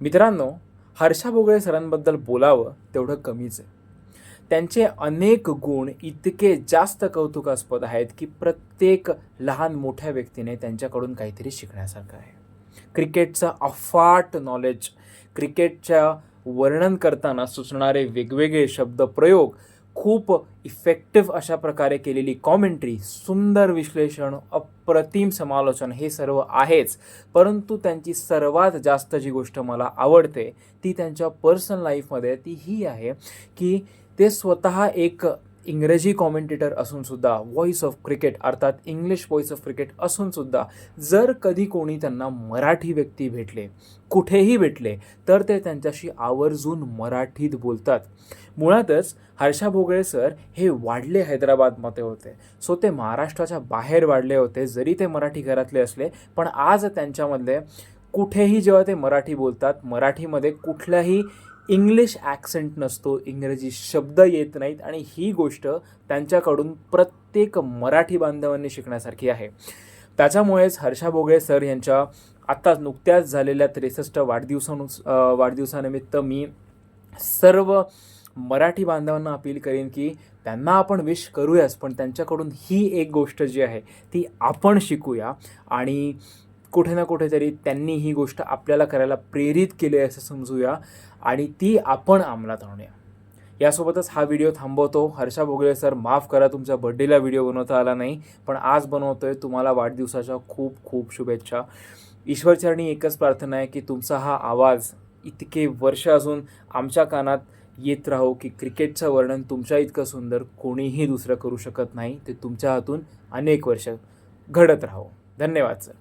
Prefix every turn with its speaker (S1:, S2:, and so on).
S1: मित्रांनो हर्षा भोगळे सरांबद्दल बोलावं तेवढं कमीच आहे. त्यांचे अनेक गुण इतके जास्त कौतुकास्पद आहेत की प्रत्येक लहान मोठ्या व्यक्तीने त्यांच्याकडून काहीतरी शिकण्यासारखं आहे. क्रिकेटचं अफाट नॉलेज क्रिकेटच्या वर्णन करताना सुचणारे वेगवेगळे शब्दप्रयोग खूप इफेक्टिव्ह अशा प्रकारे केलेली कॉमेंट्री सुंदर विश्लेषण अप्रतिम समालोचन हे सर्व आहेच. परंतु त्यांची सर्वात जास्त जी गोष्ट मला आवडते ती त्यांच्या पर्सनल लाईफमध्ये ती ही आहे की ते स्वतः एक इंग्रजी कॉमेंटेटर असूनसुद्धा व्हॉइस ऑफ क्रिकेट अर्थात इंग्लिश व्हॉइस ऑफ क्रिकेट असूनसुद्धा जर कधी कोणी त्यांना मराठी व्यक्ती भेटले कुठेही भेटले तर ते त्यांच्याशी आवर्जून मराठीत बोलतात. मुळातच हर्षा भोगळे सर हे वाढले हैदराबादमध्ये होते. सो ते महाराष्ट्राच्या बाहेर वाढले होते जरी ते मराठी घरातले असले पण आज त्यांच्यामधले कुठेही जेव्हा ते मराठी बोलतात मराठीमध्ये कुठल्याही इंग्लिश ॲक्सेंट नसतो इंग्रजी शब्द येत नाहीत आणि ही गोष्ट त्यांच्याकडून प्रत्येक मराठी बांधवांनी शिकण्यासारखी आहे. त्याच्यामुळेच हर्षा भोगळे सर यांच्या आत्ताच नुकत्याच झालेल्या त्रेसष्ट वाढदिवसानु वाढदिवसानिमित्त मी सर्व मराठी बांधवांना अपील करेन की त्यांना आपण विश करूयाच पण त्यांच्याकडून ही एक गोष्ट जी आहे ती आपण शिकूया आणि कुठे ना कुठेतरी त्यांनी ही गोष्ट आपल्याला करायला प्रेरित केली आहे असं समजूया आणि ती आपण अंमलात आणूया. यासोबतच हा व्हिडिओ थांबवतो. हर्षा भोगले सर माफ करा तुमच्या बड्डेला व्हिडिओ बनवता आला नाही पण आज बनवतोय. तुम्हाला वाढदिवसाच्या खूप खूप शुभेच्छा. ईश्वरचरणी एकच प्रार्थना आहे की तुमचा हा आवाज इतके वर्ष असून आमच्या कानात येत राहो की क्रिकेटचं वर्णन तुमच्या इतकं सुंदर कोणीही दुसरं करू शकत नाही. ते तुमच्या हातून अनेक वर्ष घडत राहो. धन्यवाद सर.